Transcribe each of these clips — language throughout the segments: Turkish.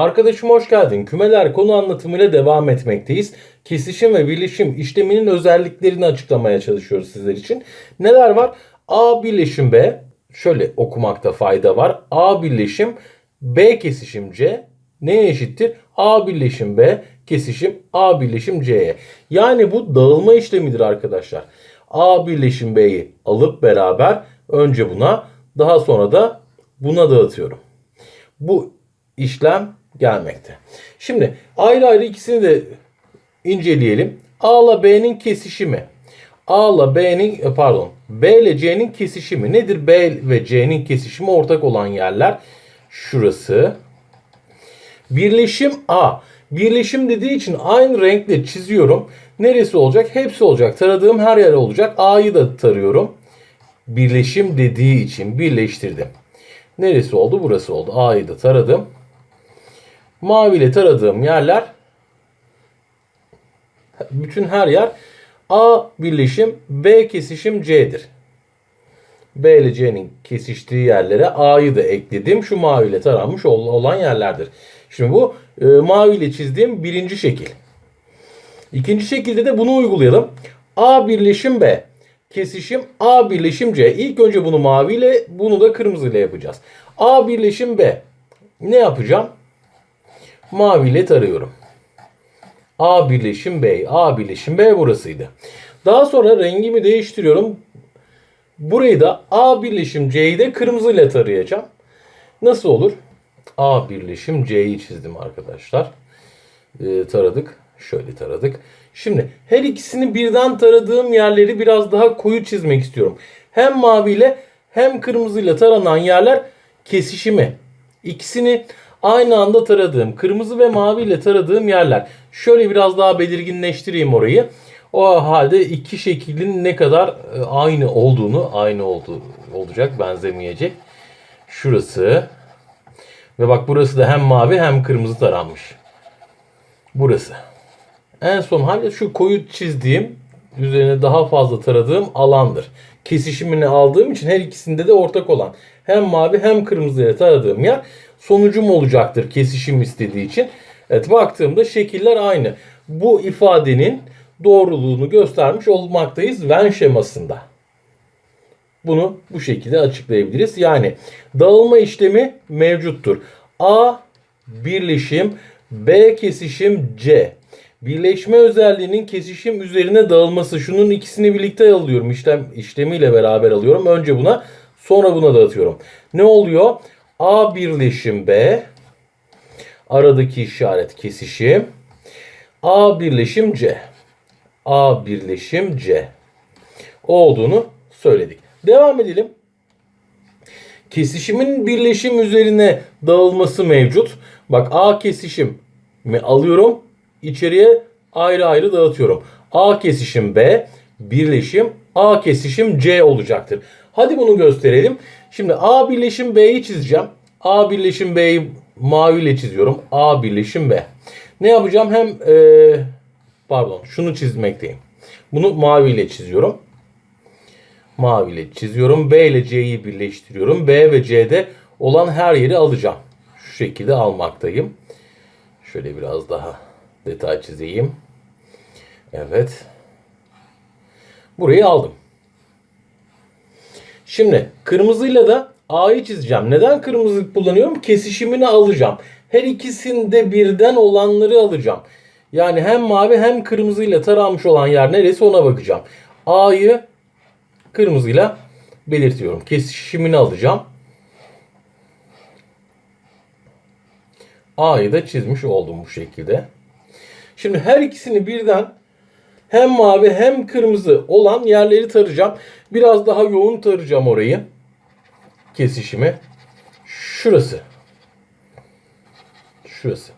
Arkadaşım hoş geldin. Kümeler konu anlatımıyla devam etmekteyiz. Kesişim ve birleşim işleminin özelliklerini açıklamaya çalışıyoruz sizler için. Neler var? A birleşim B. Şöyle okumakta fayda var. A birleşim B kesişim C neye eşittir? A birleşim B kesişim A birleşim C'ye. Yani bu dağılma işlemidir arkadaşlar. A birleşim B'yi alıp beraber önce buna daha sonra da buna dağıtıyorum. Bu işlem gelmekte. Şimdi ayrı ayrı ikisini de inceleyelim. A ile B'nin kesişimi. A ile B'nin e, pardon B ile C'nin kesişimi nedir? B ve C'nin kesişimi ortak olan yerler şurası. Birleşim A. Birleşim dediği için aynı renkle çiziyorum. Neresi olacak? Hepsi olacak. Taradığım her yer olacak. A'yı da tarıyorum. Birleşim dediği için birleştirdim. Neresi oldu? Burası oldu. A'yı da taradım. Mavi ile taradığım yerler bütün her yer A birleşim B kesişim C'dir. B ile C'nin kesiştiği yerlere A'yı da ekledim. Şu mavi ile taranmış ol- olan yerlerdir. Şimdi bu e, mavi ile çizdiğim birinci şekil. İkinci şekilde de bunu uygulayalım. A birleşim B. Kesişim A birleşim C. İlk önce bunu mavi ile bunu da kırmızı ile yapacağız. A birleşim B. Ne yapacağım? Mavi ile tarıyorum. A birleşim B. A birleşim B burasıydı. Daha sonra rengimi değiştiriyorum. Burayı da A birleşim C'yi de kırmızı ile tarayacağım. Nasıl olur? A birleşim C'yi çizdim arkadaşlar. Ee, taradık. Şöyle taradık. Şimdi her ikisini birden taradığım yerleri biraz daha koyu çizmek istiyorum. Hem maviyle hem kırmızıyla taranan yerler kesişimi. İkisini aynı anda taradığım, kırmızı ve mavi ile taradığım yerler. Şöyle biraz daha belirginleştireyim orayı. O halde iki şeklin ne kadar e, aynı olduğunu, aynı oldu, olacak, benzemeyecek. Şurası. Ve bak burası da hem mavi hem kırmızı taranmış. Burası. En son halde şu koyu çizdiğim, üzerine daha fazla taradığım alandır. Kesişimini aldığım için her ikisinde de ortak olan hem mavi hem kırmızı ile taradığım yer sonucum olacaktır kesişim istediği için. Evet baktığımda şekiller aynı. Bu ifadenin doğruluğunu göstermiş olmaktayız Venn şemasında. Bunu bu şekilde açıklayabiliriz. Yani dağılma işlemi mevcuttur. A birleşim B kesişim C. Birleşme özelliğinin kesişim üzerine dağılması. Şunun ikisini birlikte alıyorum. İşlem işlemiyle beraber alıyorum. Önce buna sonra buna dağıtıyorum. Ne oluyor? A birleşim B. Aradaki işaret kesişim. A birleşim C. A birleşim C. Olduğunu söyledik. Devam edelim. Kesişimin birleşim üzerine dağılması mevcut. Bak A kesişim mi alıyorum. İçeriye ayrı ayrı dağıtıyorum. A kesişim B, birleşim A kesişim C olacaktır. Hadi bunu gösterelim. Şimdi A birleşim B'yi çizeceğim. A birleşim B'yi mavi ile çiziyorum. A birleşim B. Ne yapacağım? Hem eee, pardon şunu çizmekteyim. Bunu mavi ile çiziyorum. Mavi ile çiziyorum. B ile C'yi birleştiriyorum. B ve C'de olan her yeri alacağım. Şu şekilde almaktayım. Şöyle biraz daha detay çizeyim. Evet. Burayı aldım. Şimdi kırmızıyla da A'yı çizeceğim. Neden kırmızı kullanıyorum? Kesişimini alacağım. Her ikisinde birden olanları alacağım. Yani hem mavi hem kırmızıyla taranmış olan yer neresi ona bakacağım. A'yı kırmızıyla belirtiyorum. Kesişimini alacağım. A'yı da çizmiş oldum bu şekilde. Şimdi her ikisini birden hem mavi hem kırmızı olan yerleri tarayacağım. Biraz daha yoğun tarayacağım orayı. Kesişimi. Şurası. Şurası.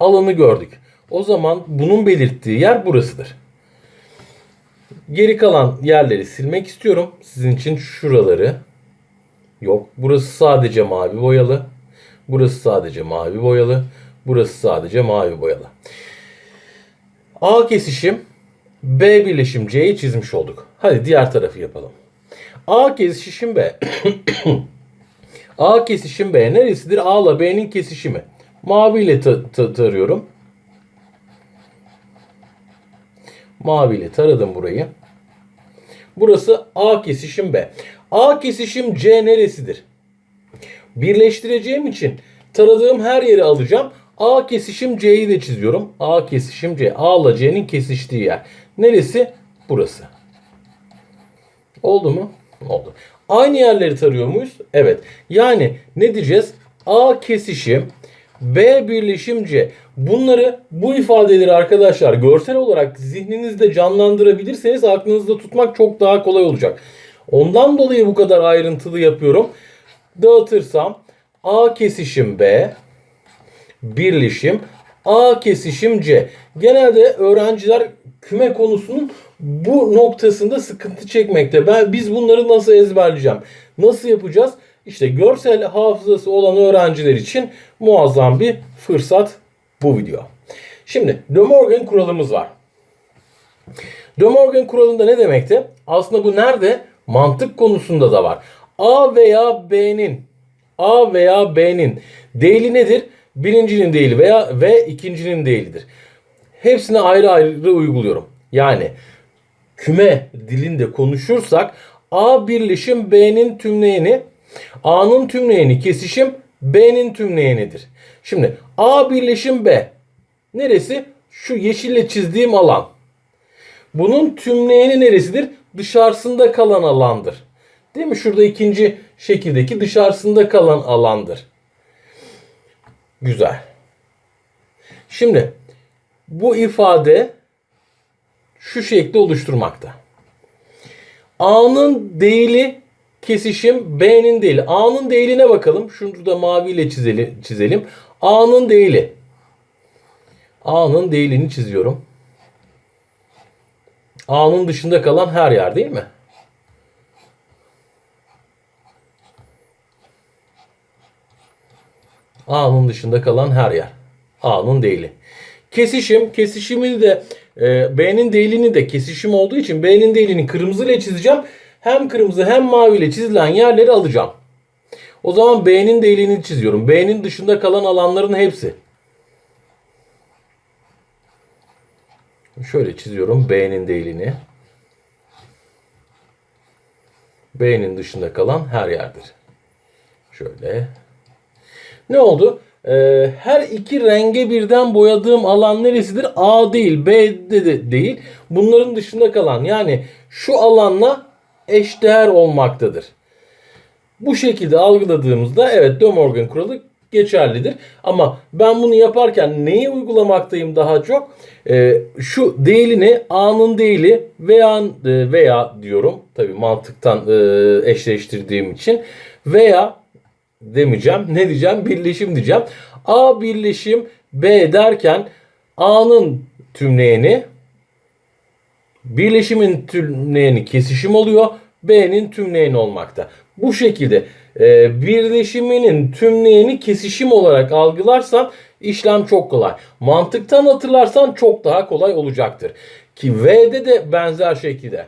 Alanı gördük. O zaman bunun belirttiği yer burasıdır. Geri kalan yerleri silmek istiyorum. Sizin için şuraları. Yok. Burası sadece mavi boyalı. Burası sadece mavi boyalı. Burası sadece mavi boyalı. A kesişim B birleşim C'yi çizmiş olduk. Hadi diğer tarafı yapalım. A kesişim B. A kesişim B neresidir? A ile B'nin kesişimi. Maviyle ta- ta- tarıyorum. Maviyle taradım burayı. Burası A kesişim B. A kesişim C neresidir? Birleştireceğim için taradığım her yeri alacağım. A kesişim C'yi de çiziyorum. A kesişim C. A ile C'nin kesiştiği yer. Neresi? Burası. Oldu mu? Oldu. Aynı yerleri tarıyor muyuz? Evet. Yani ne diyeceğiz? A kesişim B birleşim C. Bunları bu ifadeleri arkadaşlar görsel olarak zihninizde canlandırabilirseniz aklınızda tutmak çok daha kolay olacak. Ondan dolayı bu kadar ayrıntılı yapıyorum. Dağıtırsam A kesişim B birleşim A kesişim C. Genelde öğrenciler küme konusunun bu noktasında sıkıntı çekmekte. Ben biz bunları nasıl ezberleyeceğim? Nasıl yapacağız? İşte görsel hafızası olan öğrenciler için muazzam bir fırsat bu video. Şimdi De Morgan kuralımız var. De Morgan kuralında ne demekti? Aslında bu nerede? Mantık konusunda da var. A veya B'nin A veya B'nin değili nedir? Birincinin değili veya ve ikincinin değilidir. Hepsine ayrı ayrı uyguluyorum. Yani küme dilinde konuşursak A birleşim B'nin tümleyeni, A'nın tümleyeni kesişim B'nin tümleyenidir. Şimdi A birleşim B neresi? Şu yeşille çizdiğim alan. Bunun tümleyeni neresidir? Dışarısında kalan alandır. Değil mi? Şurada ikinci şekildeki dışarısında kalan alandır. Güzel. Şimdi bu ifade şu şekli oluşturmakta. A'nın değili kesişim B'nin değili. A'nın değiline bakalım. Şunu da maviyle çizelim. çizelim. A'nın değili. A'nın değilini çiziyorum. A'nın dışında kalan her yer değil mi? A'nın dışında kalan her yer. A'nın değili. Kesişim, kesişimini de e, B'nin değilini de kesişim olduğu için B'nin değilini kırmızı ile çizeceğim. Hem kırmızı hem mavi ile çizilen yerleri alacağım. O zaman B'nin değilini çiziyorum. B'nin dışında kalan alanların hepsi. Şöyle çiziyorum B'nin değilini. B'nin dışında kalan her yerdir. Şöyle. Ne oldu? Ee, her iki renge birden boyadığım alan neresidir? A değil, B de, de değil. Bunların dışında kalan yani şu alanla eşdeğer olmaktadır. Bu şekilde algıladığımızda evet De Morgan kuralı geçerlidir. Ama ben bunu yaparken neyi uygulamaktayım daha çok? Ee, şu değilini A'nın değili veya e, veya diyorum. Tabii mantıktan e, eşleştirdiğim için veya demeyeceğim. Ne diyeceğim? Birleşim diyeceğim. A birleşim B derken A'nın tümleyeni birleşimin tümleyeni kesişim oluyor. B'nin tümleyeni olmakta. Bu şekilde e, birleşiminin tümleyeni kesişim olarak algılarsan işlem çok kolay. Mantıktan hatırlarsan çok daha kolay olacaktır. Ki V'de de benzer şekilde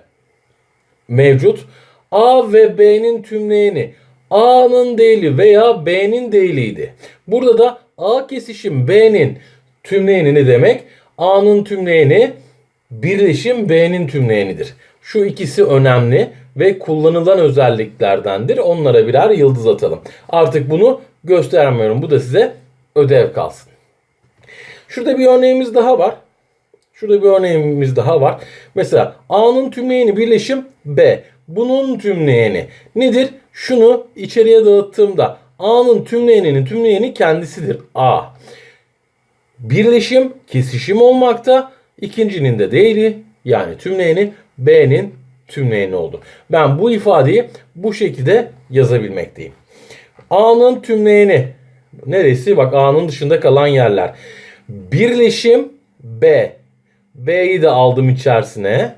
mevcut. A ve B'nin tümleyeni A'nın değili veya B'nin değiliydi. Burada da A kesişim B'nin tümleyeni ne demek? A'nın tümleyeni birleşim B'nin tümleyenidir. Şu ikisi önemli ve kullanılan özelliklerdendir. Onlara birer yıldız atalım. Artık bunu göstermiyorum. Bu da size ödev kalsın. Şurada bir örneğimiz daha var. Şurada bir örneğimiz daha var. Mesela A'nın tümleyeni birleşim B. Bunun tümleyeni nedir? Şunu içeriye dağıttığımda A'nın tümleyeninin tümleyeni kendisidir. A. Birleşim kesişim olmakta. İkincinin de değeri yani tümleyeni B'nin tümleyeni oldu. Ben bu ifadeyi bu şekilde yazabilmekteyim. A'nın tümleyeni neresi? Bak A'nın dışında kalan yerler. Birleşim B. B'yi de aldım içerisine.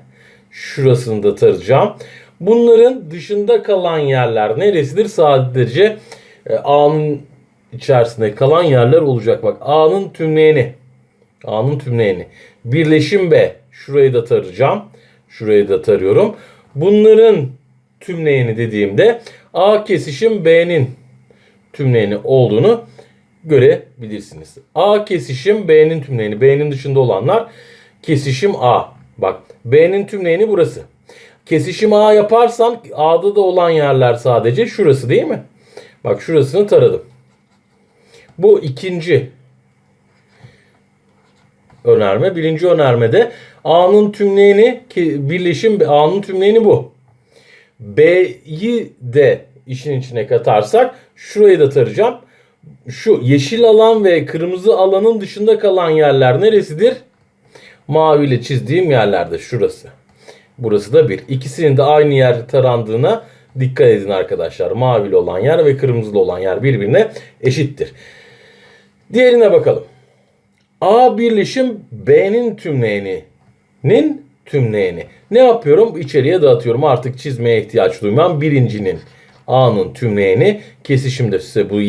Şurasını da tarayacağım. Bunların dışında kalan yerler neresidir? Sadece e, A'nın içerisinde kalan yerler olacak. Bak A'nın tümleyeni. A'nın tümleyeni. Birleşim B. Şurayı da tarayacağım. Şurayı da tarıyorum. Bunların tümleyeni dediğimde A kesişim B'nin tümleyeni olduğunu görebilirsiniz. A kesişim B'nin tümleyeni. B'nin dışında olanlar kesişim A. Bak B'nin tümleyeni burası. Kesişim A yaparsan A'da da olan yerler sadece şurası değil mi? Bak şurasını taradım. Bu ikinci önerme. Birinci önermede A'nın tümleyeni ki birleşim A'nın tümleyeni bu. B'yi de işin içine katarsak şurayı da tarayacağım. Şu yeşil alan ve kırmızı alanın dışında kalan yerler neresidir? Maviyle çizdiğim yerlerde şurası. Burası da bir. İkisinin de aynı yer tarandığına dikkat edin arkadaşlar. Mavili olan yer ve kırmızılı olan yer birbirine eşittir. Diğerine bakalım. A birleşim B'nin tümleyeninin tümleyeni. Ne yapıyorum? İçeriye dağıtıyorum. Artık çizmeye ihtiyaç duymam. Birincinin A'nın tümleyeni kesişimde size bu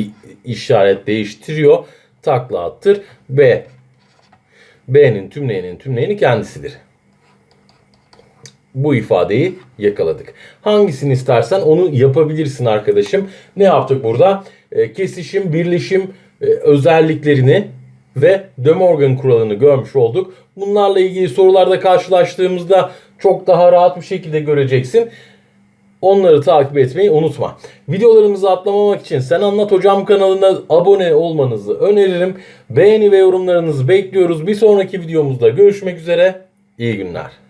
işaret değiştiriyor. Takla attır. B B'nin tümleyenin tümleyeni kendisidir. Bu ifadeyi yakaladık. Hangisini istersen onu yapabilirsin arkadaşım. Ne yaptık burada? E, kesişim, birleşim e, özelliklerini ve De Morgan kuralını görmüş olduk. Bunlarla ilgili sorularda karşılaştığımızda çok daha rahat bir şekilde göreceksin. Onları takip etmeyi unutma. Videolarımızı atlamamak için Sen Anlat Hocam kanalına abone olmanızı öneririm. Beğeni ve yorumlarınızı bekliyoruz. Bir sonraki videomuzda görüşmek üzere. İyi günler.